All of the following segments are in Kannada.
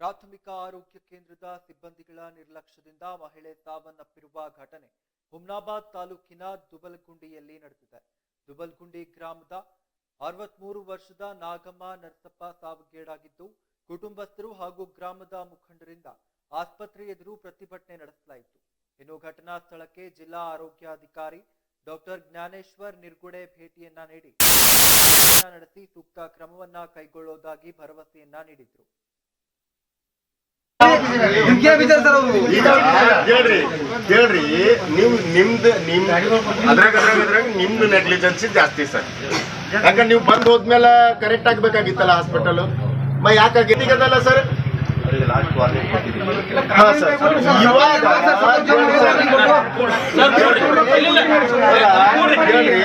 ಪ್ರಾಥಮಿಕ ಆರೋಗ್ಯ ಕೇಂದ್ರದ ಸಿಬ್ಬಂದಿಗಳ ನಿರ್ಲಕ್ಷ್ಯದಿಂದ ಮಹಿಳೆ ಸಾವನ್ನಪ್ಪಿರುವ ಘಟನೆ ಹುಮ್ನಾಬಾದ್ ತಾಲೂಕಿನ ದುಬಲ್ಗುಂಡಿಯಲ್ಲಿ ನಡೆದಿದೆ. ದುಬಲ್ಗುಂಡಿ ಗ್ರಾಮದ ಅರವತ್ಮೂರು ವರ್ಷದ ನಾಗಮ್ಮ ನರಸಪ್ಪ ಸಾವಿಗೀಡಾಗಿದ್ದು, ಕುಟುಂಬಸ್ಥರು ಹಾಗೂ ಗ್ರಾಮದ ಮುಖಂಡರಿಂದ ಆಸ್ಪತ್ರೆ ಎದುರು ಪ್ರತಿಭಟನೆ ನಡೆಸಲಾಯಿತು. ಇನ್ನು ಘಟನಾ ಸ್ಥಳಕ್ಕೆ ಜಿಲ್ಲಾ ಆರೋಗ್ಯಾಧಿಕಾರಿ ಡಾಕ್ಟರ್ ಜ್ಞಾನೇಶ್ವರ್ ನಿರ್ಗುಡೆ ಭೇಟಿಯನ್ನ ನೀಡಿ ನಡೆಸಿ ಸೂಕ್ತ ಕ್ರಮವನ್ನ ಕೈಗೊಳ್ಳುವುದಾಗಿ ಭರವಸೆಯನ್ನ ನೀಡಿದ್ರು. ಈಗ ಹೇಳ್ರಿ ಹೇಳ್ರಿ ನೀವು ನಿಮ್ದು ನಿಮ್ ಅದ್ರಾಗ ಅದ್ರಾಗ ಅದ್ರಾಗ ನಿಮ್ದು ನೆಗ್ಲಿಜೆನ್ಸಿ ಜಾಸ್ತಿ ಸರ್ ಯಾಕಂದ್ರೆ ನೀವು ಬಂದ್ ಹೋದ್ಮೇಲೆ ಕರೆಕ್ಟ್ ಆಗ್ಬೇಕಾಗಿತ್ತಲ್ಲ ಹಾಸ್ಪಿಟಲ್ ಮ ಯಾಕಾಗಿದ್ದಲ್ಲ ಸರ್ ಹಾ ಸರ್ ಇವಾಗ ಹೇಳ್ರಿ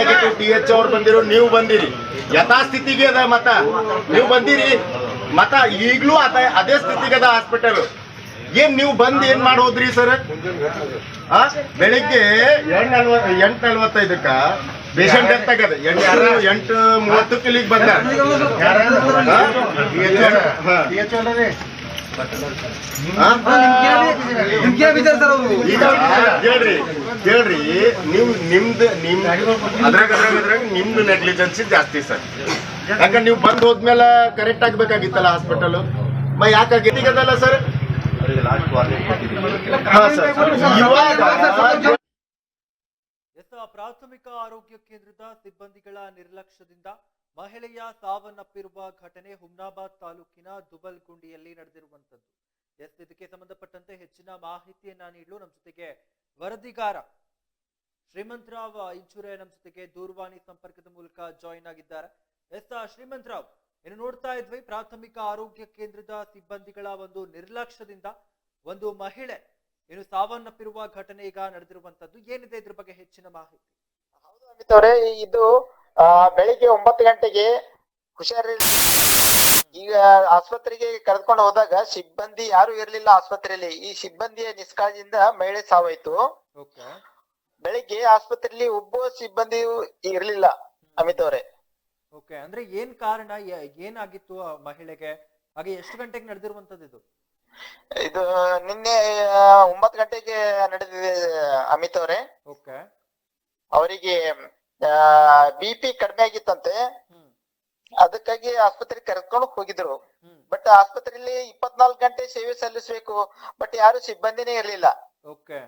ಆಗಿತ್ತು ಟಿ ಎಚ್ ಅವ್ರು ಬಂದಿರೋ ನೀವು ಬಂದಿರಿ. ಯಥಾಸ್ಥಿತಿಗೆ ಅದ ಮತ. ನೀವು ಬಂದಿರಿ ಮತ ಈಗಲೂ ಅದ ಅದೇ ಸ್ಥಿತಿಗೆ ಅದ ಹಾಸ್ಪಿಟಲ್ ಏನ್ ನೀವು ಬಂದ್ ಏನ್ ಮಾಡೋದ್ರಿ ಸರ್ ಬೆಳಿಗ್ಗೆ ಎಂಟ್ ನಲ್ವ ಎಂಟ್ ನಲ್ವತ್ತೈದಕ್ಕ ಪೇಷಂಟ್ ಎಂತ ಆಗದ ಎಂಟ್ ಯಾರು ಎಂಟು ಮೂವತ್ತು ಇಲ್ಲಿಗೆ ಬಂದ. ನಿಮ್ ಹೇಳ್ರಿ ಹೇಳ್ರಿ ನೀವು ನಿಮ್ದು ನಿಮ್ ಅದ್ರಾಗ ಅದ್ರಾಗ ಅದ್ರಾಗ ನಿಮ್ದು ನೆಗ್ಲಿಜೆನ್ಸಿ ಜಾಸ್ತಿ ಸರ್. ಯಾಕಂದ್ರೆ ನೀವು ಬಂದ್ ಹೋದ್ಮೇಲೆ ಕರೆಕ್ಟ್ ಆಗ್ಬೇಕಾಗಿತ್ತಲ್ಲ ಹಾಸ್ಪಿಟಲ್ ಮ ಯಾಕಾಗಿದ್ದಲ್ಲ ಸರ್? ಹಾ ಸರ್. ಪ್ರಾಥಮಿಕ ಆರೋಗ್ಯ ಕೇಂದ್ರದ ಸಿಬ್ಬಂದಿಗಳ ನಿರ್ಲಕ್ಷ್ಯದಿಂದ ಮಹಿಳೆಯ ಸಾವನ್ನಪ್ಪಿರುವ ಘಟನೆ ಹುಮ್ನಾಬಾದ್ ತಾಲೂಕಿನ ದುಬಲ್ಗುಂಡಿಯಲ್ಲಿ ನಡೆದಿರುವಂತದ್ದು ಎಸ್, ಇದಕ್ಕೆ ಸಂಬಂಧಪಟ್ಟಂತೆ ಹೆಚ್ಚಿನ ಮಾಹಿತಿಯನ್ನ ನೀಡಲು ನಮ್ಮ ಜೊತೆಗೆ ವರದಿಗಾರ ಶ್ರೀಮಂತರಾವ್ ಇಂಚುರೆ ನಮ್ಮ ಜೊತೆಗೆ ದೂರವಾಣಿ ಸಂಪರ್ಕದ ಮೂಲಕ ಜಾಯಿನ್ ಆಗಿದ್ದಾರೆ. ಎಸ್ ಶ್ರೀಮಂತರಾವ್ ಇನ್ನು ನೋಡ್ತಾ ಇದ್ವಿ, ಪ್ರಾಥಮಿಕ ಆರೋಗ್ಯ ಕೇಂದ್ರದ ಸಿಬ್ಬಂದಿಗಳ ಒಂದು ನಿರ್ಲಕ್ಷ್ಯದಿಂದ ಒಂದು ಮಹಿಳೆ ಏನು ಸಾವನ್ನಪ್ಪಿರುವ ಘಟನೆ ಈಗ ನಡೆದಿರುವಂತದ್ದು ಏನಿದೆ ಇದ್ರ ಬಗ್ಗೆ ಹೆಚ್ಚಿನ ಮಾಹಿತಿ? ಹೌದು ಇದು ಆ, ಬೆಳಿಗ್ಗೆ ಒಂಬತ್ತು ಗಂಟೆಗೆ ಹುಷಾರಿಲ್ಲ ಈಗ ಆಸ್ಪತ್ರೆಗೆ ಕರೆದುಕೊಂಡು ಹೋದಾಗ ಸಿಬ್ಬಂದಿ ಯಾರು ಇರ್ಲಿಲ್ಲ ಆಸ್ಪತ್ರೆಯಲ್ಲಿ. ಈ ಸಿಬ್ಬಂದಿಯ ನಿಷ್ಕಾಳಜಿಯಿಂದ ಮಹಿಳೆ ಸಾವಾಯ್ತು. ಬೆಳಿಗ್ಗೆ ಆಸ್ಪತ್ರೆಯಲ್ಲಿ ಒಬ್ಬ ಸಿಬ್ಬಂದಿ ಇರ್ಲಿಲ್ಲ ಅಮಿತ್ ಅವರೇ. ಓಕೆ ಅಂದ್ರೆ ಏನ್ ಕಾರಣ ಏನಾಗಿತ್ತು ಆ ಮಹಿಳೆಗೆ? ಹಾಗೆ ಎಷ್ಟು ಗಂಟೆಗೆ ನಡೆದಿರುವಂತದ್ದು ಇದು? ಇದು ನಿನ್ನೆ ಒಂಬತ್ತು ಗಂಟೆಗೆ ನಡೆದಿದೆ ಅಮಿತ್ ಅವರೇ. ಓಕೆ. ಅವರಿಗೆ ಬಿ ಪಿ ಕಡಿಮೆ ಆಗಿತ್ತಂತೆ. ಅದಕ್ಕಾಗಿ ಆಸ್ಪತ್ರೆಗೆ ಕರೆದುಕೊಂಡು ಹೋಗಿದ್ರು. ಬಟ್ ಆಸ್ಪತ್ರೆಯಲ್ಲಿ ಇಪ್ಪತ್ನಾಲ್ಕು ಗಂಟೆ ಸೇವೆ ಸಲ್ಲಿಸಬೇಕು. ಬಟ್ ಯಾರು ಸಿಬ್ಬಂದಿನೇ ಇರಲಿಲ್ಲ. ಓಕೆ.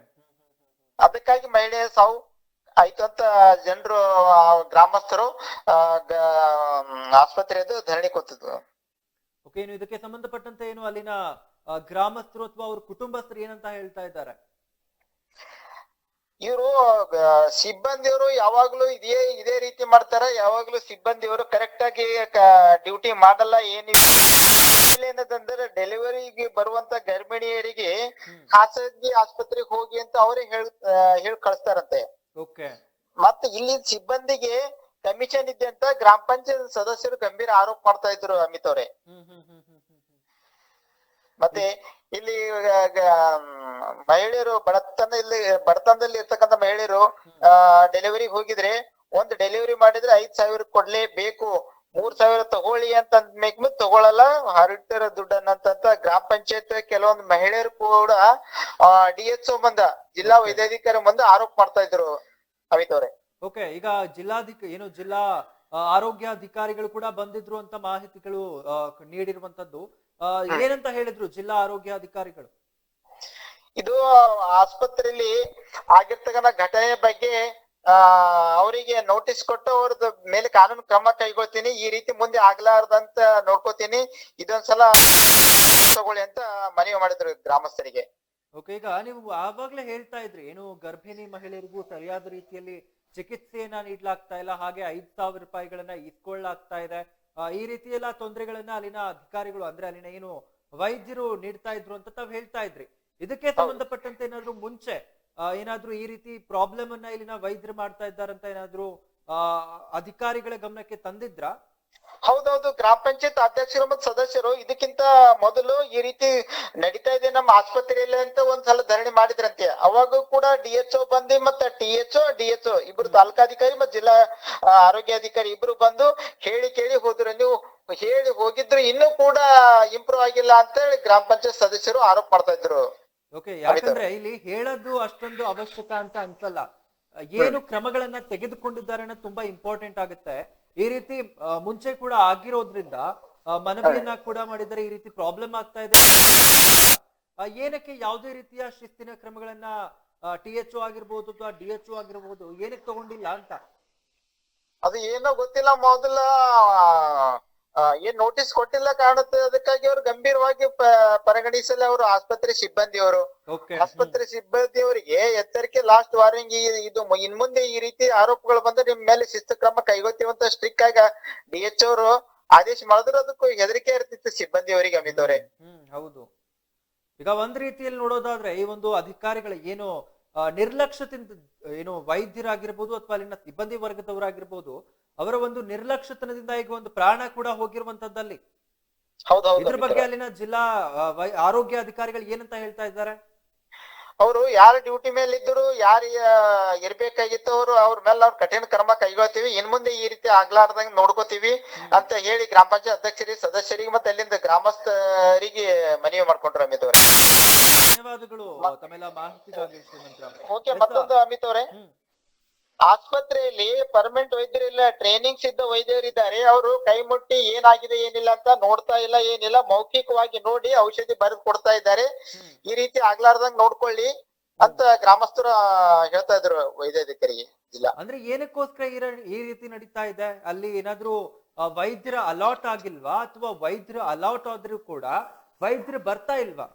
ಅದಕ್ಕಾಗಿ ಮಹಿಳೆ ಸಾವು ಆಯ್ತು ಅಂತ ಜನರು ಗ್ರಾಮಸ್ಥರು ಆಸ್ಪತ್ರೆಯದು ಧರಣಿ ಕೊಟ್ಟಿದ್ರು. ಓಕೆ ಇದಕ್ಕೆ ಸಂಬಂಧಪಟ್ಟಂತೆ ಏನು ಅಲ್ಲಿನ ಗ್ರಾಮಸ್ಥರು ಅಥವಾ ಅವ್ರ ಕುಟುಂಬಸ್ಥರು ಏನಂತ ಹೇಳ್ತಾ ಇದ್ದಾರೆ? ಇವರು ಸಿಬ್ಬಂದಿಯವರು ಯಾವಾಗ್ಲೂ ಇದೇ ಇದೇ ರೀತಿ ಮಾಡ್ತಾರ. ಯಾವಾಗ್ಲೂ ಸಿಬ್ಬಂದಿಯವರು ಕರೆಕ್ಟ್ ಆಗಿ ಡ್ಯೂಟಿ ಮಾಡಲ್ಲ ಏನಿಲ್ಲ. ಏನದಂದ್ರೆ ಡೆಲಿವರಿಗೆ ಬರುವಂತ ಗರ್ಭಿಣಿಯರಿಗೆ ಖಾಸಗಿ ಆಸ್ಪತ್ರೆಗೆ ಹೋಗಿ ಅಂತ ಅವರೇ ಹೇಳ್ ಹೇಳಿ ಕಳಿಸ್ತಾರಂತೆ. ಮತ್ತೆ ಇಲ್ಲಿ ಸಿಬ್ಬಂದಿಗೆ ಕಮಿಷನ್ ಇದೆ ಅಂತ ಗ್ರಾಮ ಪಂಚಾಯತ್ ಸದಸ್ಯರು ಗಂಭೀರ ಆರೋಪ ಮಾಡ್ತಾ ಇದ್ರು ಅಮಿತ್ ಅವರೇ. ಮತ್ತೆ ಇಲ್ಲಿ ಮಹಿಳೆಯರು ಬಡತನ ಇಲ್ಲಿ ಬಡತನದಲ್ಲಿ ಇರ್ತಕ್ಕಂಥ ಮಹಿಳೆಯರು ಡೆಲಿವರಿ ಹೋಗಿದ್ರೆ ಒಂದ್ ಡೆಲಿವರಿ ಮಾಡಿದ್ರೆ ಐದ್ ಸಾವಿರ ಕೊಡ್ಲೇಬೇಕು ಮೂರ್ ಸಾವಿರ ತಗೊಳ್ಳಿ ಅಂತ ಮೇಗ್ಮು ತಗೊಳಲ್ಲ. ಹರಟಿರೋ ದುಡ್ಡನ್ನಂತ ಗ್ರಾಮ ಪಂಚಾಯತ್ ಕೆಲವೊಂದು ಮಹಿಳೆಯರು ಕೂಡ ಡಿ ಎಚ್ ಓ ಬಂದ ಜಿಲ್ಲಾ ವೈದ್ಯಾಧಿಕಾರಿ ಬಂದ ಆರೋಪ ಮಾಡ್ತಾ ಇದ್ರು ಅಮಿತ್ ಅವ್ರೆ ಓಕೆ ಈಗ ಜಿಲ್ಲಾಧಿಕ ಏನು ಜಿಲ್ಲಾ ಆ, ಆರೋಗ್ಯಾಧಿಕಾರಿಗಳು ಕೂಡ ಬಂದಿದ್ರು ಅಂತ ಮಾಹಿತಿಗಳು ಆ, ನೀಡಿರುವಂತದ್ದು. ಆ, ಏನಂತ ಹೇಳಿದ್ರು ಜಿಲ್ಲಾ ಆರೋಗ್ಯಾಧಿಕಾರಿಗಳು ಇದು ಆಸ್ಪತ್ರೆಯಲ್ಲಿ ಆಗಿರ್ತಕ್ಕಂಥ ಘಟನೆ ಬಗ್ಗೆ ಆ ಅವರಿಗೆ ನೋಟಿಸ್ ಕೊಟ್ಟು ಅವ್ರದ್ದು ಮೇಲೆ ಕಾನೂನು ಕ್ರಮ ಕೈಗೊಳ್ತೀನಿ ಈ ರೀತಿ ಮುಂದೆ ಆಗ್ಲಾರ್ದಂತ ನೋಡ್ಕೋತೀನಿ ಇದೊಂದ್ಸಲ ತಗೊಳ್ಳಿ ಅಂತ ಮನವಿ ಮಾಡಿದ್ರು ಗ್ರಾಮಸ್ಥರಿಗೆ. ಓಕೆ ಈಗ ನೀವು ಆವಾಗ್ಲೇ ಹೇಳ್ತಾ ಇದ್ರಿ ಏನು ಗರ್ಭಿಣಿ ಮಹಿಳೆಯರಿಗೂ ಸರಿಯಾದ ರೀತಿಯಲ್ಲಿ ಚಿಕಿತ್ಸೆಯನ್ನ ನೀಡ್ಲಾಗ್ತಾ ಇಲ್ಲ ಹಾಗೆ ಐದ್ ಸಾವಿರ ರೂಪಾಯಿಗಳನ್ನ ಇಟ್ಕೊಳ್ಳಾಗ್ತಾ ಇದೆ. ಈ ರೀತಿ ಎಲ್ಲ ತೊಂದರೆಗಳನ್ನ ಅಲ್ಲಿನ ಅಧಿಕಾರಿಗಳು ಅಂದ್ರೆ ಅಲ್ಲಿನ ಏನು ವೈದ್ಯರು ನೀಡ್ತಾ ಇದ್ರು ಅಂತ ತಾವ್ ಹೇಳ್ತಾ ಇದ್ರಿ. ಇದಕ್ಕೆ ಸಂಬಂಧಪಟ್ಟಂತೆ ಏನಾದ್ರು ಮುಂಚೆ ಏನಾದ್ರು ಏನಾದ್ರೂ ಈ ರೀತಿ ಪ್ರಾಬ್ಲಮ್ ಅನ್ನ ಇಲ್ಲಿನ ವೈದ್ಯರು ಮಾಡ್ತಾ ಇದ್ದಾರಂತ ಏನಾದ್ರು ಅಧಿಕಾರಿಗಳ ಗಮನಕ್ಕೆ ತಂದಿದ್ರಾ? ಹೌದೌದು ಗ್ರಾಮ ಪಂಚಾಯತ್ ಅಧ್ಯಕ್ಷರು ಮತ್ತು ಸದಸ್ಯರು ಇದಕ್ಕಿಂತ ಮೊದಲು ಈ ರೀತಿ ನಡೀತಾ ಇದೆ. ನಮ್ಮ ಆಸ್ಪತ್ರೆಯಲ್ಲಿ ಅಂತ ಒಂದ್ಸಲ ಧರಣಿ ಮಾಡಿದ್ರಂತೆ. ಅವಾಗ ಕೂಡ ಡಿ ಎಚ್ ಬಂದು ಮತ್ತೆ ಟಿ ಎಚ್ ಡಿ ಎಚ್ ಇಬ್ರು ತಾಲೂಕಾಧಿಕಾರಿ ಮತ್ತು ಜಿಲ್ಲಾ ಆರೋಗ್ಯಾಧಿಕಾರಿ ಇಬ್ರು ಬಂದು ಹೇಳಿ ಕೇಳಿ ಹೋದ್ರು. ನೀವು ಹೇಳಿ ಹೋಗಿದ್ರು ಇನ್ನೂ ಕೂಡ ಇಂಪ್ರೂವ್ ಆಗಿಲ್ಲ ಅಂತ ಹೇಳಿ ಗ್ರಾಮ ಪಂಚಾಯತ್ ಸದಸ್ಯರು ಆರೋಪ ಮಾಡ್ತಾ ಇದ್ರು. ಓಕೆ ಯಾಕಂದ್ರೆ ಇಲ್ಲಿ ಹೇಳೋದು ಅಷ್ಟೊಂದು ಅವಶ್ಯಕ ಅಂತ ಅನ್ಸಲ್ಲ. ಏನು ಕ್ರಮಗಳನ್ನ ತೆಗೆದುಕೊಂಡಿದ್ದಾರೆ ಅನ್ನೋದು ತುಂಬಾ ಇಂಪಾರ್ಟೆಂಟ್ ಆಗುತ್ತೆ. ಈ ರೀತಿ ಮುಂಚೆ ಕೂಡ ಆಗಿರೋದ್ರಿಂದ ಮನವಿಯನ್ನ ಕೂಡ ಮಾಡಿದರೆ ಈ ರೀತಿ ಪ್ರಾಬ್ಲಮ್ ಆಗ್ತಾ ಇದೆ. ಏನಕ್ಕೆ ಯಾವುದೇ ರೀತಿಯ ಶಿಸ್ತಿನ ಕ್ರಮಗಳನ್ನ ಟಿ ಎಚ್ ಆಗಿರ್ಬೋದು ಅಥವಾ ಡಿ ಎಚ್ ಆಗಿರ್ಬೋದು, ಏನಕ್ಕೆ ತಗೊಂಡಿಲ್ಲ ಅಂತ? ಅದು ಏನೋ ಗೊತ್ತಿಲ್ಲ, ಮೊದಲ ಏನ್ ನೋಟಿಸ್ ಕೊಟ್ಟಿಲ್ಲ ಕಾಣುತ್ತೆ. ಅದಕ್ಕಾಗಿ ಅವರು ಗಂಭೀರವಾಗಿ ಪರಿಗಣಿಸಲ್ಲ ಅವರು ಆಸ್ಪತ್ರೆ ಸಿಬ್ಬಂದಿಯವರು. ಅವರು ಆಸ್ಪತ್ರೆ ಸಿಬ್ಬಂದಿಯವರಿಗೆ ಎಚ್ಚರಿಕೆ ಲಾಸ್ಟ್ ವಾರ್ನಿಂಗ್ ಇದು ಇನ್ ಮುಂದೆ ಈ ರೀತಿ ಆರೋಪಗಳು ಬಂದ್ರೆ ನಿಮ್ ಮೇಲೆ ಶಿಸ್ತು ಕ್ರಮ ಕೈಗೊಳ್ತೀವಂತ ಸ್ಟ್ರಿಕ್ ಆಗ ಡಿ ಎಚ್ ಅವರು ಆದೇಶ ಮಾಡಿದ್ರು. ಅದಕ್ಕೂ ಹೆದರಿಕೆ ಇರ್ತಿತ್ತು ಸಿಬ್ಬಂದಿಯವರಿಗೆ ಅಮಿತ್ ಅವರೇ. ಹ್ಮ್ ಹೌದು. ಈಗ ಒಂದ್ ರೀತಿಯಲ್ಲಿ ನೋಡೋದಾದ್ರೆ ಈ ಒಂದು ಅಧಿಕಾರಿಗಳ ಏನು ನಿರ್ಲಕ್ಷ್ಯದಿಂದ ಏನು ವೈದ್ಯರಾಗಿರ್ಬೋದು ಅಥವಾ ಅಲ್ಲಿನ ಸಿಬ್ಬಂದಿ ವರ್ಗದವರಾಗಿರ್ಬೋದು ಅವರ ಒಂದು ನಿರ್ಲಕ್ಷ್ಯತನದಿಂದ ಈಗ ಒಂದು ಪ್ರಾಣ ಕೂಡ ಹೋಗಿರುವಂತದ್ದಲ್ಲಿ. ಇದ್ರ ಬಗ್ಗೆ ಅಲ್ಲಿನ ಜಿಲ್ಲಾ ಆರೋಗ್ಯ ಅಧಿಕಾರಿಗಳು ಏನಂತ ಹೇಳ್ತಾ ಇದ್ದಾರೆ? ಅವರು ಯಾರ ಡ್ಯೂಟಿ ಮೇಲೆ ಇದ್ದರು ಯಾರು ಇರ್ಬೇಕಾಗಿತ್ತು ಅವರು ಅವ್ರ ಮೇಲೆ ಅವ್ರ ಕಠಿಣ ಕ್ರಮ ಕೈಗೊಳ್ತೀವಿ. ಇನ್ ಮುಂದೆ ಈ ರೀತಿ ಆಗ್ಲಾರ್ದಂಗ್ ನೋಡ್ಕೋತೀವಿ ಅಂತ ಹೇಳಿ ಗ್ರಾಮ ಪಂಚಾಯತ್ ಅಧ್ಯಕ್ಷರಿಗೆ ಸದಸ್ಯರಿಗೆ ಮತ್ತೆ ಅಲ್ಲಿಂದ ಗ್ರಾಮಸ್ಥರಿಗೆ ಮನವಿ ಮಾಡ್ಕೊಂಡ್ರು ಅಮಿತ್ ಅವರೇ. ಧನ್ಯವಾದಗಳು ತಮ್ಮೆಲ್ಲ ಓಕೆ ಮತ್ತೊಂದು ಅಮಿತ್ ಅವರೇ. ಆಸ್ಪತ್ರೆಯಲ್ಲಿ ಪರ್ಮನೆಂಟ್ ವೈದ್ಯರಿಲ್ಲ ಟ್ರೈನಿಂಗ್ ಸಿದ್ಧ ವೈದ್ಯರಿದ್ದಾರೆ. ಅವರು ಕೈ ಮುಟ್ಟಿ ಏನಾಗಿದೆ ಏನಿಲ್ಲ ಅಂತ ನೋಡ್ತಾ ಇಲ್ಲ ಏನಿಲ್ಲ. ಮೌಖಿಕವಾಗಿ ನೋಡಿ ಔಷಧಿ ಬರೆದು ಕೊಡ್ತಾ ಇದ್ದಾರೆ. ಈ ರೀತಿ ಆಗ್ಲಾರ್ದಂಗ್ ನೋಡ್ಕೊಳ್ಳಿ ಅಂತ ಗ್ರಾಮಸ್ಥರು ಹೇಳ್ತಾ ಇದ್ರು ವೈದ್ಯಾಧಿಕಾರಿಗೆ. ಇಲ್ಲ. ಅಂದ್ರೆ ಏನಕ್ಕೋಸ್ಕರ ಈ ರೀತಿ ನಡೀತಾ ಇದೆ? ಅಲ್ಲಿ ಏನಾದ್ರೂ ವೈದ್ಯರ ಅಲಾಟ್ ಆಗಿಲ್ವಾ? ಅಥವಾ ವೈದ್ಯರು ಅಲಾಟ್ ಆದ್ರೂ ಕೂಡ ವೈದ್ಯರು ಬರ್ತಾ ಇಲ್ವಾ?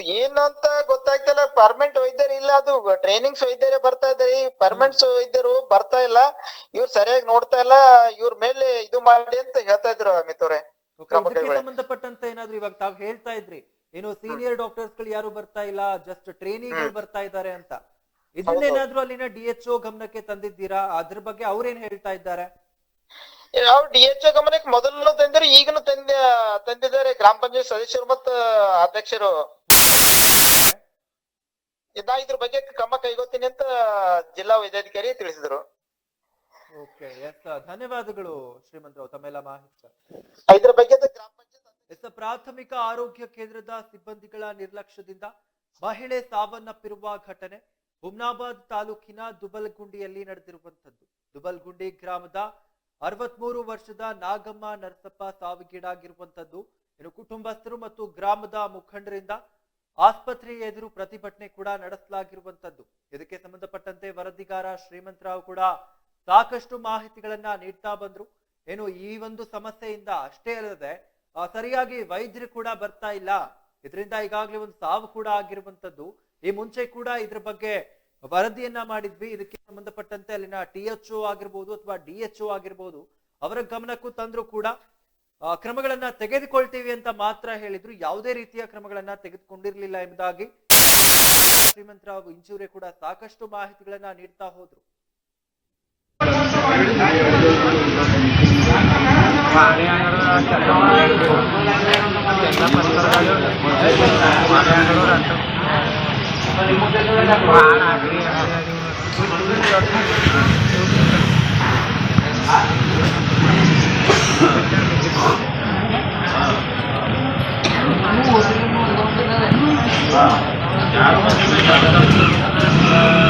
ಇದು ಏನು ಅಂತ ಗೊತ್ತಾಗ್ತಿಲ್ಲ. ಪರ್ಮನೆಂಟ್ ವೈದ್ಯರು ಇಲ್ಲ ಅದು ಟ್ರೈನಿಂಗ್ಸ್ ವೈದ್ಯರೇ ಬರ್ತಾ ಇದ್ದಾರೆ. ಈ ಪರ್ಮನೆಂಟ್ ವೈದ್ಯರು ಬರ್ತಾ ಇಲ್ಲ. ಇವ್ರು ಸರಿಯಾಗಿ ನೋಡ್ತಾ ಇಲ್ಲ. ಇವ್ರ ಮೇಲೆ ಇದು ಮಾಡಿ ಅಂತ ಹೇಳ್ತಾ ಇದ್ರು ಅಮಿತ್ ಅವ್ರೆ. ಸಂಬಂಧಪಟ್ಟಂತ ಏನಾದ್ರು ಇವಾಗ ತಾವ್ ಹೇಳ್ತಾ ಇದ್ರಿ. ಏನು ಸೀನಿಯರ್ ಡಾಕ್ಟರ್ಸ್ಗಳು ಯಾರು ಬರ್ತಾ ಇಲ್ಲ ಜಸ್ಟ್ ಟ್ರೈನಿಂಗ್ ಬರ್ತಾ ಇದಾರೆ ಅಂತ. ಇದನ್ನೇನಾದ್ರೂ ಅಲ್ಲಿನ ಡಿ ಎಚ್ ಗಮನಕ್ಕೆ ತಂದಿದ್ದೀರಾ? ಅದ್ರ ಬಗ್ಗೆ ಅವ್ರೇನ್ ಹೇಳ್ತಾ ಇದ್ದಾರೆ? ಅವ್ರು ಡಿ ಎಚ್ ಗಮನಕ್ಕೆ ಮೊದಲು ತಂದ್ರೆ ಈಗನು ತಂದ ತಂದಿದ್ದಾರೆ. ಗ್ರಾಮ ಪಂಚಾಯತ್ ಸದಸ್ಯರು ಮತ್ತ ಅಧ್ಯಕ್ಷರು. ನಾ ಇದ್ರ ಬಗ್ಗೆ ಕ್ರಮ ಕೈಗೊಳ್ತೀನಿ ಅಂತ ಜಿಲ್ಲಾ ವೈದ್ಯಾಧಿಕಾರಿ ತಿಳಿಸಿದ್ರು. ಓಕೆ ಎಸ್ ಧನ್ಯವಾದಗಳು ಶ್ರೀಮಂತರಾವ್ ತಮ್ಮೆಲ್ಲ ಮಾಹಿತಿ ಇದ್ರ ಬಗ್ಗೆ ಗ್ರಾಮ ಪಂಚಾಯತ್ ಎಸ್ ಪ್ರಾಥಮಿಕ ಆರೋಗ್ಯ ಕೇಂದ್ರದ ಸಿಬ್ಬಂದಿಗಳ ನಿರ್ಲಕ್ಷ್ಯದಿಂದ ಮಹಿಳೆ ಸಾವನ್ನಪ್ಪಿರುವ ಘಟನೆ ಹುಮ್ನಾಬಾದ್ ತಾಲೂಕಿನ ದುಬಲ್ಗುಂಡಿಯಲ್ಲಿ ನಡೆದಿರುವಂತದ್ದು ದುಬಲ್ಗುಂಡಿ ಗ್ರಾಮದ ಅರವತ್ಮೂರು ವರ್ಷದ ನಾಗಮ್ಮ ನರಸಪ್ಪ ಸಾವಿಗೀಡಾಗಿರುವಂತದ್ದು ಇನ್ನು ಕುಟುಂಬಸ್ಥರು ಮತ್ತು ಗ್ರಾಮದ ಮುಖಂಡರಿಂದ ಆಸ್ಪತ್ರೆ ಎದುರು ಪ್ರತಿಭಟನೆ ಕೂಡ ನಡೆಸಲಾಗಿರುವಂತದ್ದು ಇದಕ್ಕೆ ಸಂಬಂಧಪಟ್ಟಂತೆ ವರದಿಗಾರ ಶ್ರೀಮಂತರಾವ್ ಕೂಡ ಸಾಕಷ್ಟು ಮಾಹಿತಿಗಳನ್ನ ನೀಡ್ತಾ ಬಂದ್ರು. ಏನು ಈ ಒಂದು ಸಮಸ್ಯೆಯಿಂದ ಅಷ್ಟೇ ಅಲ್ಲದೆ ಸರಿಯಾಗಿ ವೈದ್ಯರು ಕೂಡ ಬರ್ತಾ ಇಲ್ಲ. ಇದರಿಂದ ಈಗಾಗಲೇ ಒಂದು ಸಾವು ಕೂಡ ಆಗಿರುವಂತದ್ದು ಈ ಮುಂಚೆ ಕೂಡ ಇದ್ರ ಬಗ್ಗೆ ವರದಿಯನ್ನ ಮಾಡಿದ್ವಿ. ಇದಕ್ಕೆ ಸಂಬಂಧಪಟ್ಟಂತೆ ಅಲ್ಲಿನ ಟಿ ಎಚ್ ಆಗಿರ್ಬೋದು ಅಥವಾ ಡಿ ಎಚ್ ಆಗಿರ್ಬೋದು, ಅವರ ಗಮನಕ್ಕೂ ತಂದ್ರು ಕೂಡ. ಕ್ರಮಗಳನ್ನ ತೆಗೆದುಕೊಳ್ತೀವಿ ಅಂತ ಮಾತ್ರ ಹೇಳಿದ್ರು. ಯಾವುದೇ ರೀತಿಯ ಕ್ರಮಗಳನ್ನ ತೆಗೆದುಕೊಂಡಿರ್ಲಿಲ್ಲ ಎಂಬುದಾಗಿ ಶ್ರೀಮಂತರಾವ್ ಇಂಚೂರೆ ಕೂಡ ಸಾಕಷ್ಟು ಮಾಹಿತಿಗಳನ್ನ ನೀಡ್ತಾ ಹೋದ್ರು. Wow.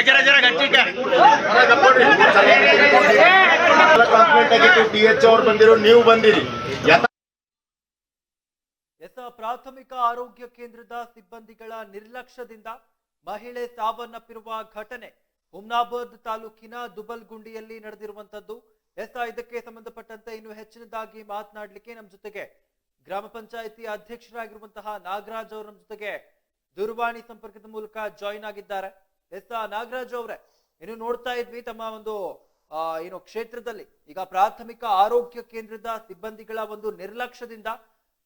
ಜರ ಜರ ಗಟ್ಟಿ ಬಂದಿರೋ ಬಂದಿರಿ ಎತ್ತ ಪ್ರಾಥಮಿಕ ಆರೋಗ್ಯ ಕೇಂದ್ರದ ಸಿಬ್ಬಂದಿಗಳ ನಿರ್ಲಕ್ಷ್ಯದಿಂದ ಮಹಿಳೆ ಸಾವನ್ನಪ್ಪಿರುವ ಘಟನೆ ಹುಮ್ನಾಬಾದ್ ತಾಲೂಕಿನ ದುಬಲ್ಗುಂಡಿಯಲ್ಲಿ ನಡೆದಿರುವಂತದ್ದು ಎಸ್ ಇದಕ್ಕೆ ಸಂಬಂಧಪಟ್ಟಂತೆ ಇನ್ನು ಹೆಚ್ಚಿನದಾಗಿ ಮಾತನಾಡಲಿಕ್ಕೆ ನಮ್ಮ ಜೊತೆಗೆ ಗ್ರಾಮ ಪಂಚಾಯಿತಿ ಅಧ್ಯಕ್ಷರಾಗಿರುವಂತಹ ನಾಗರಾಜ್ ಅವರು ನಮ್ಮ ಜೊತೆಗೆ ದೂರವಾಣಿ ಸಂಪರ್ಕದ ಮೂಲಕ ಜಾಯಿನ್ ಆಗಿದ್ದಾರೆ. ಎಸ್ ನಾಗರಾಜ್ ಅವರೇ ಇನ್ನು ನೋಡ್ತಾ ಇದ್ವಿ ತಮ್ಮ ಒಂದು ಆ, ಏನು ಕ್ಷೇತ್ರದಲ್ಲಿ ಈಗ ಪ್ರಾಥಮಿಕ ಆರೋಗ್ಯ ಕೇಂದ್ರದ ಸಿಬ್ಬಂದಿಗಳ ಒಂದು ನಿರ್ಲಕ್ಷ್ಯದಿಂದ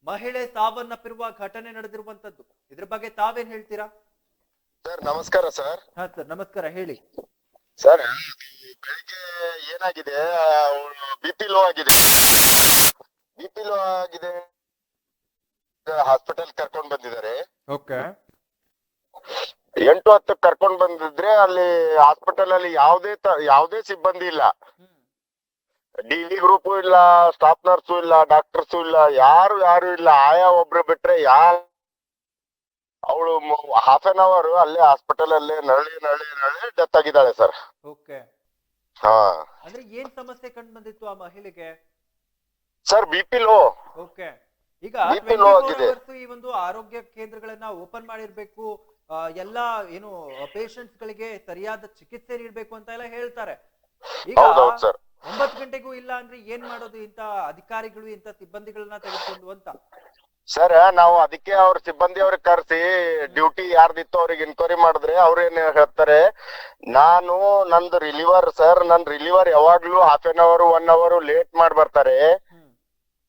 ಮಹಿಳೆ ಸಾವನ್ನಪ್ಪಿರುವ ಘಟನೆ ನಡೆದಿರುವಂತದ್ದು. ಇದ್ರ ಬಗ್ಗೆ ತಾವೇನ್ ಹೇಳ್ತೀರಾ? ಸರ್ ನಮಸ್ಕಾರ ಸರ್. ಹಾ ಸರ್ ನಮಸ್ಕಾರ ಹೇಳಿ. ಸರ್ ಬೆಳಿಗ್ಗೆ ಏನಾಗಿದೆ? ಬಿ ಪಿ ಲೋ ಆಗಿದೆ. ಬಿ ಪಿ ಲೋ ಆಗಿದೆ ಹಾಸ್ಪಿಟಲ್ ಕರ್ಕೊಂಡ್ ಬಂದಿದ್ದಾರೆ. ಓಕೆ. ಎಂಟು ಹತ್ತು ಕರ್ಕೊಂಡ್ ಬಂದಿದ್ರೆ ಅಲ್ಲಿ ಹಾಸ್ಪಿಟಲ್ ಅಲ್ಲಿ ಯಾವುದೇ ಯಾವುದೇ ಸಿಬ್ಬಂದಿ ಇಲ್ಲ. ಡಿ ಗ್ರೂಪ್ ಗ್ರೂಪು ಇಲ್ಲ ಸ್ಟಾಫ್ ನರ್ಸು ಇಲ್ಲ ಡಾಕ್ಟರ್ಸು ಇಲ್ಲ ಯಾರು ಯಾರು ಇಲ್ಲ. ಆಯಾ ಒಬ್ರು ಬಿಟ್ರೆ ಯಾರು ಅವಳು ಹಾಫ್ ಅನ್ ಅವರ್ ಅಲ್ಲೇ ಹಾಸ್ಪಿಟಲ್ ಅಲ್ಲೇ ನರಳಿ ನರಳಿ ನರಳಿ ಡೆತ್ ಆಗಿದ್ದಾಳೆ ಸರ್ ಓಕೆ. ಹಾ. ಅಂದ್ರೆ ಏನ್ ಸಮಸ್ಯೆ ಕಂಡು ಬಂದಿತ್ತು ಆ ಮಹಿಳೆಗೆ? Sir B P low okay. ಈಗ BP 24 ಆಗಿದೆ. hours ಈ ಒಂದು ಆರೋಗ್ಯ ಕೇಂದ್ರಗಳನ್ನ ಓಪನ್ ಮಾಡಿರ್ಬೇಕು ಆ, ಎಲ್ಲಾ ಏನು ಪೇಷಂಟ್ಸ್ ಗಳಿಗೆ ಸರಿಯಾದ ಚಿಕಿತ್ಸೆ ನೀಡ್ಬೇಕು ಅಂತ ಎಲ್ಲ ಹೇಳ್ತಾರೆ. ಈಗ ಹೌದೌದು ಸರ್ ಒಂಬತ್ತು ಗಂಟೆಗೂ ಇಲ್ಲ ಅಂದ್ರೆ ಏನ್ ಮಾಡೋದು ಇಂತ ಅಧಿಕಾರಿಗಳು ಇಂತ ಸಿಬ್ಬಂದಿಗಳನ್ನ ತೆಗೆದುಕೊಂಡು ಅಂತ? ಸರ್ ನಾವು ಅದಕ್ಕೆ ಅವ್ರ ಸಿಬ್ಬಂದಿ ಅವ್ರಿಗೆ ಕರೆಸಿ ಡ್ಯೂಟಿ ಯಾರ್ದಿತ್ತು ಅವ್ರಿಗೆ ಇನ್ಕ್ವೈರಿ ಮಾಡಿದ್ರೆ ಅವ್ರು ಏನ್ ಹೇಳ್ತಾರೆ, ನಾನು ನಂದು ರಿಲಿವರ್ ಸರ್ ನನ್ ರಿಲಿವರ್ ಯಾವಾಗ್ಲೂ half an hour one hour late ಮಾಡಿ ಬರ್ತಾರೆ.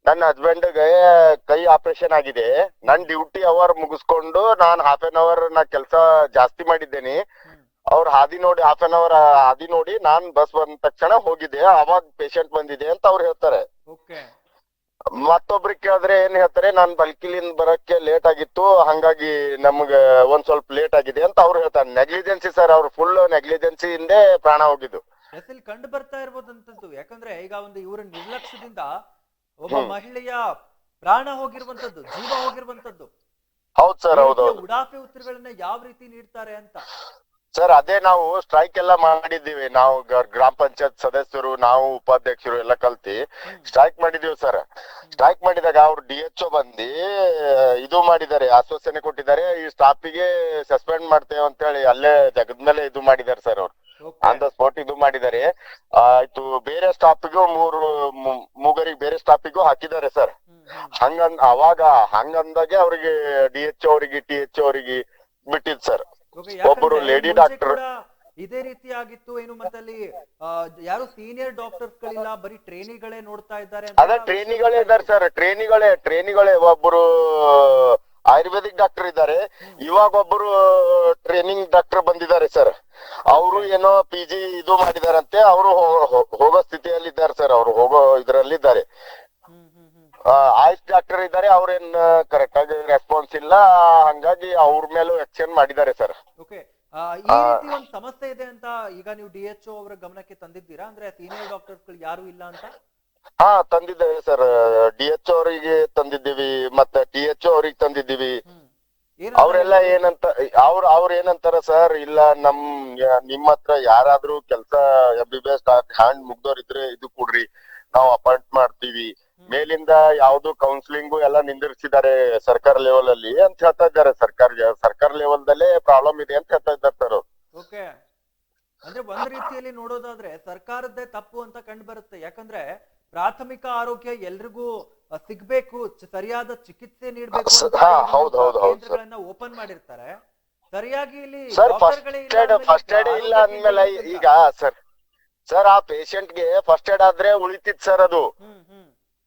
ನನ್ನ ಹಸ್ಬೆಂಡ್ಗೆ ಕೈ ಆಪರೇಷನ್ ಆಗಿದೆ. ನನ್ ಡ್ಯೂಟಿ ಅವರ್ ಮುಗಿಸ್ಕೊಂಡು ನಾನ್ ಹಾಫ್ ಎನ್ ಅವರ್ ನಾ ಕೆಲಸ ಜಾಸ್ತಿ ಮಾಡಿದ್ದೇನೆ. ಅವ್ರ ಹಾದಿ ನೋಡಿ ಹಾಫ್ ಎನ್ ಅವರ್ ಹಾದಿ ನೋಡಿ ನಾನ್ ಬಸ್ ಬಂದ ತಕ್ಷಣ ಹೋಗಿದ್ದೆ ಅವಾಗ ಪೇಷಂಟ್ ಬಂದಿದೆ ಅಂತ ಅವ್ರು ಹೇಳ್ತಾರೆ. ಮತ್ತೊಬ್ರಿಗೆ ಕೇಳಿದ್ರೆ ಏನ್ ಹೇಳ್ತಾರೆ ನಾನ್ ಬಲ್ಕಿಲಿಂದ ಬರಕ್ಕೆ ಲೇಟ್ ಆಗಿತ್ತು ಹಂಗಾಗಿ ನಮ್ಗ ಒಂದ್ ಸ್ವಲ್ಪ ಲೇಟ್ ಆಗಿದೆ ಅಂತ ಅವ್ರು ಹೇಳ್ತಾರೆ. ನೆಗ್ಲಿಜೆನ್ಸಿ ಸರ್ ಅವ್ರು ಫುಲ್ ನೆಗ್ಲಿಜೆನ್ಸಿ ಇಂದೇ ಪ್ರಾಣ ಹೋಗಿದ್ದು. ಎಸ್ ಇಲ್ಲಿ ಕಂಡು ಬರ್ತಾ ಇರ್ಬೋದಂತದ್ದು. ಯಾಕಂದ್ರೆ ಈಗ ಒಂದು ಇವರ ನಿರ್ಲಕ್ಷ್ಯದಿಂದ ಒಬ್ಬ ಮಹಿಳೆಯ ಪ್ರಾಣ ಹೋಗಿರುವಂತದ್ದು ಜೀವ ಹೋಗಿರುವಂತದ್ದು. ಹೌದ್ ಸರ್ ಹೌದು. ಉಡಾಫೆ ಉತ್ತರಗಳನ್ನ ಯಾವ ರೀತಿ ನೀಡ್ತಾರೆ ಅಂತ? ಸರ್ ಅದೇ ನಾವು ಸ್ಟ್ರೈಕ್ ಎಲ್ಲ ಮಾಡಿದ್ದೀವಿ. ನಾವು ಗ್ರಾಮ ಪಂಚಾಯತ್ ಸದಸ್ಯರು ನಾವು ಉಪಾಧ್ಯಕ್ಷರು ಎಲ್ಲ ಕಲ್ತಿ ಸ್ಟ್ರೈಕ್ ಮಾಡಿದೀವಿ ಸರ್. ಸ್ಟ್ರೈಕ್ ಮಾಡಿದಾಗ ಅವ್ರು ಡಿ ಎಚ್ ಬಂದು ಇದು ಮಾಡಿದ್ದಾರೆ ಆಶ್ವಾಸನೆ ಕೊಟ್ಟಿದ್ದಾರೆ ಈ ಸ್ಟಾಫಿಗೆ ಸಸ್ಪೆಂಡ್ ಮಾಡ್ತೇವೆ ಅಂತ ಹೇಳಿ ಅಲ್ಲೇ ಜಗದ್ಮೇಲೆ ಇದು ಮಾಡಿದ್ದಾರೆ ಸರ್ ಅವ್ರು. ಆನ್ ದ ಸ್ಪಾಟ್ ಇದು ಮಾಡಿದ್ದಾರೆ. ಆಯ್ತು ಬೇರೆ ಸ್ಟಾಫಿಗೂ ಮೂರು ಮೂಗರಿಗೆ ಬೇರೆ ಸ್ಟಾಫಿಗೂ ಹಾಕಿದ್ದಾರೆ ಸರ್. ಹಂಗಂದ್ ಅವಾಗ ಹಂಗಂದಾಗೆ ಅವ್ರಿಗೆ ಡಿ ಎಚ್ ಅವರಿಗೆ ಟಿ ಎಚ್ ಅವರಿಗೆ ಬಿಟ್ಟಿದ್ ಸರ್. ಒಬ್ಬರು ಲೇಡಿ ಡಾಕ್ಟರ್ ಇದೇ ರೀತಿ ಆಗಿತ್ತು ಏನು ಮತ್ತಲ್ಲಿ ಯಾರು ಸೀನಿಯರ್ ಡಾಕ್ಟರ್ಸ್ ಗಳಿಲ್ಲ ಬರೀ ಟ್ರೈನಿಗಳೇ ನೋಡ್ತಾ ಇದ್ದಾರೆ ಅದ ಟ್ರೈನಿಗಳೇ ಇದ್ದಾರೆ ಸರ್ ಟ್ರೈನಿಗಳೇ ಟ್ರೈನಿಗಳೇ. ಒಬ್ಬರು ಆಯುರ್ವೇದಿಕ್ ಡಾಕ್ಟರ್ ಇದ್ದಾರೆ. ಇವಾಗ ಒಬ್ಬರು ಟ್ರೈನಿಂಗ್ ಡಾಕ್ಟರ್ ಬಂದಿದ್ದಾರೆ ಸರ್. ಅವರು ಏನೋ ಪಿ ಜಿ ಇದು ಮಾಡಿದಾರಂತೆ ಅವರು ಹೋಗೋ ಸ್ಥಿತಿಯಲ್ಲಿ ಇದ್ದಾರೆ ಸರ್ ಅವರು ಹೋಗೋ ಹ್ಮ್ ಹ್ಮ್ ಆಯುಷ್ ಡಾಕ್ಟರ್ ಇದ್ದಾರೆ ಅವ್ರೇನ್ ಕರೆಕ್ಟ್ ಆಗಿ ರೆಸ್ಪಾನ್ಸ್ ಇಲ್ಲ ಹಂಗಾಗಿ ಅವ್ರ ಮೇಲೂ ಎಕ್ಸ್ಚೇಂಜ್ ಮಾಡಿದ್ದಾರೆ ಸರ್ ಓಕೆ ಈ ರೀತಿ ಒಂದು ಸಮಸ್ಯೆ ಇದೆ ಅಂತ ಈಗ ನೀವು ಡಿ ಎಚ್ ಅವರ ಗಮನಕ್ಕೆ ತಂದಿದ್ದೀರಾ? ಅಂದ್ರೆ ಸೀನಿಯರ್ ಡಾಕ್ಟರ್ಸ್ ಯಾರು ಇಲ್ಲ ಅಂತ? ಹಾ ತಂದಿದ್ದೇವೆ ಸರ್ ಡಿ ಎಚ್ ಅವರಿಗೆ ತಂದಿದ್ದೀವಿ ಮತ್ತೆ ಟಿ ಎಚ್ ಅವ್ರಿಗೆ ತಂದಿದ್ದೀವಿ. ಅವರೆಲ್ಲ ಏನಂತ ಅವ್ರ ಅವ್ರ ಏನಂತಾರ ಸರ್ ಇಲ್ಲ ನಮ್ ನಿಮ್ಮತ್ರ ಹತ್ರ ಯಾರಾದ್ರೂ ಕೆಲ್ಸ ಎಂ ಬಿ ಬಿ ಎಸ್ ಹ್ಯಾಂಡ್ ಮುಗ್ದೋರಿದ್ರೆ ಇದು ಕೊಡ್ರಿ ನಾವು ಅಪಾಯಿಂಟ್ ಮಾಡ್ತೀವಿ. ಮೇಲಿಂದ ಯಾವ್ದು ಕೌನ್ಸಿಲಿಂಗು ಎಲ್ಲ ನಿಂದಿರ್ಸಿದ್ದಾರೆ ಸರ್ಕಾರ ಲೆವೆಲ್ ಅಲ್ಲಿ ಅಂತ ಹೇಳ್ತಾ ಇದ್ದಾರೆ. ಸರ್ಕಾರ ಸರ್ಕಾರ ಲೆವೆಲ್ ದಲ್ಲೇ ಪ್ರಾಬ್ಲಮ್ ಇದೆ ಅಂತ ಹೇಳ್ತಾ ಇದ್ದಾರೆ ಸರ್ ಓಕೆ. ಅಂದ್ರೆ ಒಂದ್ ರೀತಿಯಲ್ಲಿ ನೋಡೋದಾದ್ರೆ ಸರ್ಕಾರದ್ದೇ ತಪ್ಪು ಅಂತ ಕಂಡು ಬರುತ್ತೆ. ಯಾಕಂದ್ರೆ ಪ್ರಾಥಮಿಕ ಆರೋಗ್ಯ ಎಲ್ರಿಗೂ ಸಿಗ್ಬೇಕು ಸರಿಯಾದ ಚಿಕಿತ್ಸೆ ನೀಡಬೇಕು. ಕೇಂದ್ರಗಳನ್ನ ಓಪನ್ ಮಾಡಿರ್ತಾರೆ. ಸರಿಯಾಗಿ ಇಲ್ಲಿ ಫಸ್ಟ್ ಇಲ್ಲ ಏಡ್ ಅಂದ್ಮೇಲೆ ಇಲ್ಲ ಅಂದ್ಮೇಲೆ ಈಗ ಸರ್ ಸರ್ ಆ ಪೇಷಂಟ್ಗೆ ಫಸ್ಟ್ ಏಡ್ ಆದ್ರೆ ಉಳಿತಿತ್ ಸರ್ ಅದು.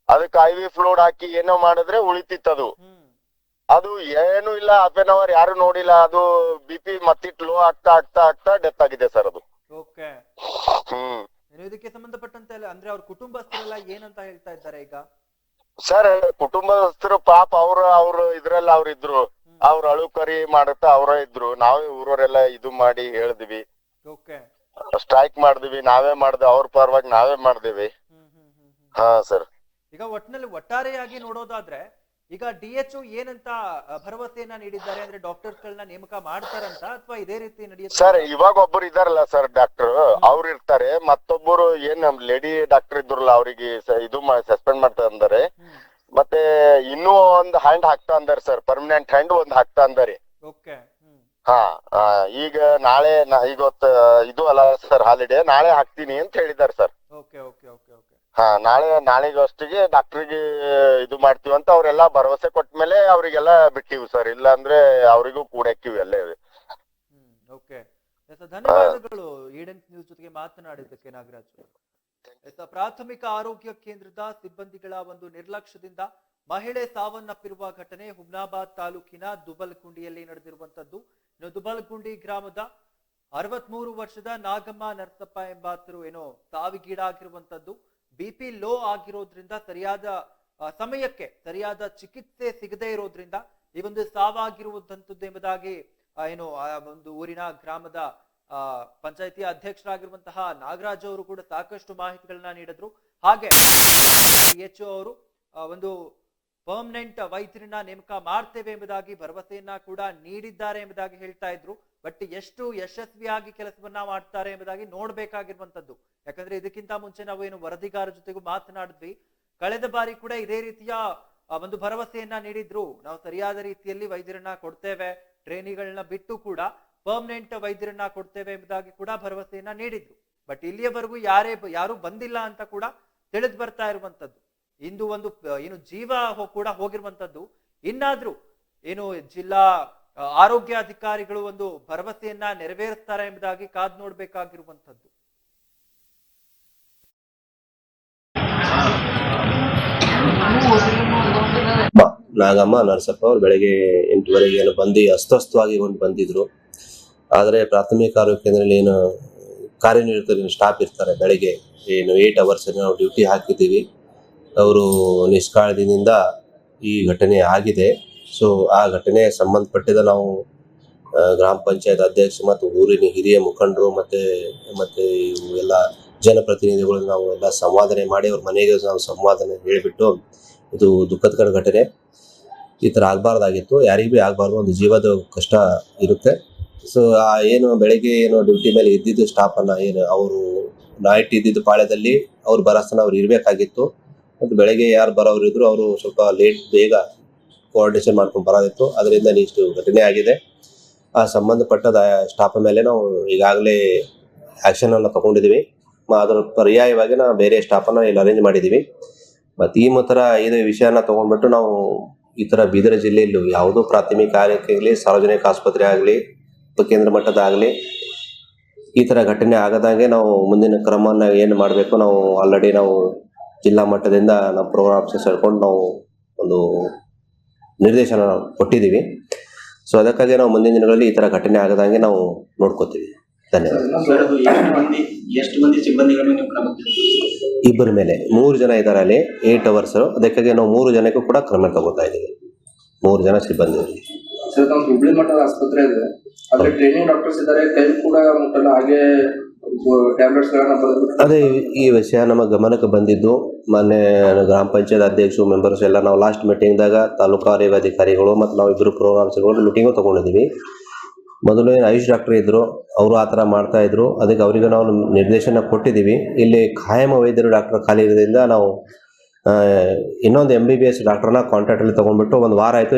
ಅದಕ್ಕೆ ಐವಿ ಫ್ಲೋಡ್ ಹಾಕಿ ಏನೋ ಮಾಡಿದ್ರೆ ಉಳಿತಿತ್ತದು. ಅದು ಅದು ಏನು ಇಲ್ಲ ಹಾಫ್ ಎನ್ ಅವರ್ ಯಾರು ನೋಡಿಲ್ಲ ಅದು ಬಿ ಪಿ ಮತ್ತಿಟ್ ಲೋ ಆಗ್ತಾ ಆಗ್ತಾ ಆಗ್ತಾ ಡೆತ್ ಆಗಿದೆ ಸರ್ ಅದು. Okay hmm. ಇದಕ್ಕೆ ಸಂಬಂಧಪಟ್ಟಂತೆ ಅಂದ್ರೆ ಅವ್ರ ಕುಟುಂಬಸ್ಥರೆಲ್ಲ ಏನಂತ ಹೇಳ್ತಾ ಇದ್ದಾರೆ ಈಗ? ಸರ್ ಕುಟುಂಬಸ್ಥರು ಪಾಪ ಅವ್ರ ಅವ್ರ ಇದ್ರಲ್ಲ ಅವ್ರ ಇದ್ರು. ಅವ್ರ ಅಳು ಕರಿ ಮಾಡುತ್ತಾ ಅವ್ರ ಇದ್ರು. ನಾವೇ ಊರವರೆಲ್ಲ ಇದು ಮಾಡಿ ಹೇಳಿದ್ವಿ. ಸ್ಟ್ರೈಕ್ ಮಾಡಿದ್ವಿ ನಾವೇ ಮಾಡ್ದೆ ಅವ್ರ ಪರವಾಗಿ ನಾವೇ ಮಾಡ್ದೇವಿ. ಹಾ ಸರ್ ಈಗ ಒಟ್ಟಿನಲ್ಲಿ ಒಟ್ಟಾರೆಯಾಗಿ ನೋಡೋದಾದ್ರೆ ಈಗ ಡಿ ಎಚ್ ಏನಂತ ಭರವಸೆಯನ್ನ ನೀಡಿದ್ದಾರೆ ಅಂದ್ರೆ ಡಾಕ್ಟರ್ಸ್ ಗಳನ್ನ ನೇಮಕ ಮಾಡ್ತಾರಂತ ಅಥವಾ ಇದೇ ರೀತಿ ನಡೆಯುತ್ತೆ? ಸರ್ ಇವಾಗ ಒಬ್ಬರು ಇದಾರಲ್ಲ ಸರ್ ಡಾಕ್ಟರ್. ಅವ್ರು ಇರ್ತಾರೆ. ಮತ್ತೊಬ್ಬರು ಏನ್ ಲೇಡಿ ಡಾಕ್ಟರ್ ಇದ್ರಲ್ಲ ಅವರಿಗೆ ಇದು ಸಸ್ಪೆಂಡ್ ಮಾಡ್ತಾ ಅಂದಾರೆ ಮತ್ತೆ ಇನ್ನೂ ಒಂದ್ ಹ್ಯಾಂಡ್ ಹಾಕ್ತಾ ಅಂದಾರೆ ಸರ್ ಪರ್ಮನೆಂಟ್ ಹ್ಯಾಂಡ್ ಒಂದ್ ಹಾಕ್ತಾ ಅಂದಾರೆ ಓಕೆ ಹಾ ಈಗ ನಾಳೆ ಇವತ್ತು ಇದು ಅಲ್ಲ ಸರ್ ಹಾಲಿಡೇ. ನಾಳೆ ಹಾಕ್ತೀನಿ ಅಂತ ಹೇಳಿದಾರೆ ಸರ್. Okay okay. ಹಾ, ನಾಳೆ ನಾಳೆಗಷ್ಟಿಗೆ ಡಾಕ್ಟ್ರಿಗೆ ಇದು ಮಾಡ್ತೀವಿ ಅಂತ ಅವರೆಲ್ಲ ಭರವಸೆ ಕೊಟ್ಮೇಲೆ ಅವರಿಗೆಲ್ಲ ಬಿಟ್ಟಿವಿ ಸರ್ ಇಲ್ಲ ಅಂದ್ರೆ ಅವರಿಗೂ ಕೂಡಕ್ಕಿವಿ ಅಲ್ಲೇ. ಓಕೆ ಧನ್ಯವಾದಗಳು. ಈಡೆನ್ಸ್ ನ್ಯೂಸ್ ಜೊತೆಗೆ ಮಾತನಾಡಿದ್ದಕ್ಕೆ ನಾಗರಾಜ್ ಪ್ರಾಥಮಿಕ ಆರೋಗ್ಯ ಕೇಂದ್ರದ ಸಿಬ್ಬಂದಿಗಳ ಒಂದು ನಿರ್ಲಕ್ಷ್ಯದಿಂದ ಮಹಿಳೆ ಸಾವನ್ನಪ್ಪಿರುವ ಘಟನೆ ಹುಮ್ನಾಬಾದ್ ತಾಲೂಕಿನ ದುಬಲ್ಗುಂಡಿಯಲ್ಲಿ ನಡೆದಿರುವಂತದ್ದು. ಇನ್ನು ದುಬಲ್ಗುಂಡಿ ಗ್ರಾಮದ ಅರವತ್ಮೂರು ವರ್ಷದ ನಾಗಮ್ಮ ನರಸಪ್ಪ ಎಂಬಾತರು ಏನೋ ಸಾವಿಗೀಡಾಗಿರುವಂತದ್ದು. ಬಿಪಿ ಲೋ ಆಗಿರೋದ್ರಿಂದ ಸರಿಯಾದ ಸಮಯಕ್ಕೆ ಸರಿಯಾದ ಚಿಕಿತ್ಸೆ ಸಿಗದೇ ಇರೋದ್ರಿಂದ ಈ ಒಂದು ಸಾವಾಗಿರುವಂತದ್ದು ಎಂಬುದಾಗಿ ಏನು ಒಂದು ಊರಿನ ಗ್ರಾಮದ ಪಂಚಾಯತಿ ಅಧ್ಯಕ್ಷರಾಗಿರುವಂತಹ ನಾಗರಾಜ್ ಅವರು ಕೂಡ ಸಾಕಷ್ಟು ಮಾಹಿತಿಗಳನ್ನ ನೀಡಿದ್ರು. ಹಾಗೆ ಎಚ್ ಅವರು ಒಂದು ಪರ್ಮನೆಂಟ್ ವೈದ್ಯರನ್ನ ನೇಮಕ ಮಾಡ್ತೇವೆ ಎಂಬುದಾಗಿ ಭರವಸೆಯನ್ನ ಕೂಡ ನೀಡಿದ್ದಾರೆ ಎಂಬುದಾಗಿ ಹೇಳ್ತಾ ಇದ್ರು. ಬಟ್ ಎಷ್ಟು ಯಶಸ್ವಿಯಾಗಿ ಕೆಲಸವನ್ನ ಮಾಡ್ತಾರೆ ಎಂಬುದಾಗಿ ನೋಡ್ಬೇಕಾಗಿರುವಂತದ್ದು ಯಾಕಂದ್ರೆ ಇದಕ್ಕಿಂತ ಮುಂಚೆ ನಾವು ಏನು ವರದಿಗಾರ ಜೊತೆಗೂ ಮಾತನಾಡಿದ್ವಿ. ಕಳೆದ ಬಾರಿ ಕೂಡ ಇದೇ ರೀತಿಯ ಒಂದು ಭರವಸೆಯನ್ನ ನೀಡಿದ್ರು. ನಾವು ಸರಿಯಾದ ರೀತಿಯಲ್ಲಿ ವೈದ್ಯರನ್ನ ಕೊಡ್ತೇವೆ. ಟ್ರೈನಿಗಳನ್ನ ಬಿಟ್ಟು ಕೂಡ ಪರ್ಮನೆಂಟ್ ವೈದ್ಯರನ್ನ ಕೊಡ್ತೇವೆ ಎಂಬುದಾಗಿ ಕೂಡ ಭರವಸೆಯನ್ನ ನೀಡಿದ್ರು. ಬಟ್ ಇಲ್ಲಿಯವರೆಗೂ ಯಾರೇ ಯಾರು ಬಂದಿಲ್ಲ ಅಂತ ಕೂಡ ತಿಳಿದು ಬರ್ತಾ ಇರುವಂತದ್ದು ಇಂದು ಒಂದು ಏನು ಜೀವ ಕೂಡ ಹೋಗಿರುವಂತದ್ದು ಇನ್ನಾದ್ರೂ, ಏನು ಜಿಲ್ಲಾ ಆರೋಗ್ಯ ಅಧಿಕಾರಿಗಳು ಒಂದು ಭರವಸೆಯನ್ನ ನೆರವೇರಿಸ್ತಾರೆ ಎಂಬುದಾಗಿ ಕಾದ್ ನೋಡ್ಬೇಕಾಗಿರುವಂತದ್ದು ಬ- ನಾಗಮ್ಮ, ನರಸಪ್ಪ ಅವ್ರು ಬೆಳಗ್ಗೆ ಎಂಟುವರೆಗೆ ಏನು ಬಂದು ಅಸ್ವಸ್ಥವಾಗಿ ಒಂದು ಬಂದಿದ್ರು. ಆದರೆ ಪ್ರಾಥಮಿಕ ಆರೋಗ್ಯ ಕೇಂದ್ರದಲ್ಲಿ ಏನು ಕಾರ್ಯನಿರತ ಸ್ಟಾಫ್ ಇರ್ತಾರೆ. ಬೆಳಗ್ಗೆ ಏನು ಏಟ್ ಅವರ್ಸ್ ನಾವು ಡ್ಯೂಟಿ ಹಾಕಿದ್ದೀವಿ. ಅವರು ನಿಷ್ಕಾಳದಿಂದ ಈ ಘಟನೆ ಆಗಿದೆ. ಸೊ ಆ ಘಟನೆ ಸಂಬಂಧಪಟ್ಟಿದ ನಾವು ಗ್ರಾಮ ಪಂಚಾಯತ್ ಅಧ್ಯಕ್ಷ ಮತ್ತು ಊರಿನ ಹಿರಿಯ ಮುಖಂಡರು ಮತ್ತೆ ಮತ್ತೆ ಇವು ಎಲ್ಲ ಜನಪ್ರತಿನಿಧಿಗಳು ನಾವು ಎಲ್ಲ ಸಂವಾದನೆ ಮಾಡಿ ಅವ್ರ ಮನೆಗೆ ನಾವು ಸಂವಾದನೆ ಹೇಳಿಬಿಟ್ಟು ಇದು ದುಃಖದ ಘಟನೆ. ಈ ಥರ ಆಗಬಾರ್ದಾಗಿತ್ತು. ಯಾರಿಗೂ ಭೀ ಆಗಬಾರ್ದು. ಒಂದು ಜೀವದ ಕಷ್ಟ ಇರುತ್ತೆ. ಸೊ ಆ ಏನು ಬೆಳಗ್ಗೆ ಏನು ಡ್ಯೂಟಿ ಮೇಲೆ ಇದ್ದಿದ್ದು ಸ್ಟಾಫನ್ನು ಏನು ಅವರು ನೈಟ್ ಇದ್ದಿದ್ದು ಪಾಳ್ಯದಲ್ಲಿ ಅವ್ರು ಬರಸ್ತನ ಅವ್ರು ಇರಬೇಕಾಗಿತ್ತು. ಮತ್ತು ಬೆಳಗ್ಗೆ ಯಾರು ಬರೋರು ಇದ್ರು ಅವರು ಸ್ವಲ್ಪ ಲೇಟ್ ಬೇಗ ಕೋಆರ್ಡಿನೇಷನ್ ಮಾಡ್ಕೊಂಡು ಬರೋದಿತ್ತು. ಅದರಿಂದ ಇಷ್ಟು ಘಟನೆ ಆಗಿದೆ. ಆ ಸಂಬಂಧಪಟ್ಟದ ಸ್ಟಾಫ್ ಮೇಲೆ ನಾವು ಈಗಾಗಲೇ ಆ್ಯಕ್ಷನನ್ನು ತಗೊಂಡಿದ್ದೀವಿ ಅದರ ಪರ್ಯಾಯವಾಗಿ ನಾವು ಬೇರೆ ಸ್ಟಾಫನ್ನು ಇಲ್ಲಿ ಅರೇಂಜ್ ಮಾಡಿದ್ದೀವಿ ಮತ್ತು ಈ ಥರ ಇದು ವಿಷಯನ ತಗೊಂಡ್ಬಿಟ್ಟು ನಾವು ಈ ಥರ ಬೀದರ್ ಜಿಲ್ಲೆಯಲ್ಲಿ ಯಾವುದೋ ಪ್ರಾಥಮಿಕ ಆಗಲಿ ಸಾರ್ವಜನಿಕ ಆಸ್ಪತ್ರೆ ಆಗಲಿ ಉಪಕೇಂದ್ರ ಮಟ್ಟದಾಗಲಿ ಈ ಥರ ಘಟನೆ ಆಗದಾಗೆ ನಾವು ಮುಂದಿನ ಕ್ರಮವನ್ನು ಏನು ಮಾಡಬೇಕು ನಾವು ಆಲ್ರೆಡಿ ನಾವು ಜಿಲ್ಲಾ ಮಟ್ಟದಿಂದ ನಮ್ಮ ಪ್ರೋಗ್ರಾಮ್ಸ್ ಸೇರ್ಕೊಂಡು ನಾವು ಒಂದು ನಿರ್ದೇಶನ ಕೊಟ್ಟಿದ್ದೀವಿ. ಸೊ ಅದಕ್ಕಾಗಿ ನಾವು ಮುಂದಿನ ದಿನಗಳಲ್ಲಿ ಈ ತರ ಘಟನೆ ಆಗದಂಗೆ ನಾವು ನೋಡ್ಕೋತೀವಿ. ಧನ್ಯವಾದ. ನೀವು? ಇಬ್ಬರ ಮೇಲೆ. ಮೂರು ಜನ ಇದ್ದಾರೆ ಅಲ್ಲಿ ಏಟ್ ಅವರ್ಸ್ ಅದಕ್ಕಾಗಿ ನಾವು ಮೂರು ಜನಕ್ಕೂ ಕೂಡ ಕ್ರಮ ತಗೋತಾ ಇದ್ದೀವಿ. ಮೂರು ಜನ ಸಿಬ್ಬಂದಿ ಸರ್ ಹುಬ್ಳಿ ಮಠದ ಆಸ್ಪತ್ರೆ ಇದೆ. ಆದ್ರೆ ಟ್ರೈನಿಂಗ್ ಡಾಕ್ಟರ್ಸ್ ಇದ್ದಾರೆ ಕೈ ಕೂಡ ಮುಟ್ಟಲ್ಲ ಹಾಗೆ ಅದೇ ಈ ವಿಷಯ ನಮ್ಮ ಗಮನಕ್ಕೆ ಬಂದಿದ್ದು. ಮೊನ್ನೆ ಗ್ರಾಮ ಪಂಚಾಯತ್ ಅಧ್ಯಕ್ಷರು ಮೆಂಬರ್ಸ್ ಎಲ್ಲ ನಾವು ಲಾಸ್ಟ್ ಮೀಟಿಂಗ್ದಾಗ ತಾಲೂಕು ಅಧಿಕಾರಿಗಳು ಮತ್ತು ನಾವು ಇಬ್ಬರು ಪ್ರೋಗ್ರಾಮ್ಸ್ಗಳು ಮೀಟಿಂಗು ತಗೊಂಡಿದ್ದೀವಿ ಮೊದಲು ಆಯುಷ್ ಡಾಕ್ಟರ್ ಇದ್ದರು ಅವರು ಆ ಥರ ಮಾಡ್ತಾ ಇದ್ರು. ಅದಕ್ಕೆ ಅವರಿಗೆ ನಾವು ನಿರ್ದೇಶನ ಕೊಟ್ಟಿದ್ದೀವಿ. ಇಲ್ಲಿ ಖಾಯಂ ವೈದ್ಯರು ಡಾಕ್ಟರ್ ಖಾಲಿ ಇರೋದ್ರಿಂದ ನಾವು ಇನ್ನೊಂದು ಎಂ ಬಿ ಬಿ ಎಸ್ ಡಾಕ್ಟರ್ನ ಕಾಂಟ್ಯಾಕ್ಟಲ್ಲಿ ತೊಗೊಂಡ್ಬಿಟ್ಟು ಒಂದು ವಾರ ಆಯಿತು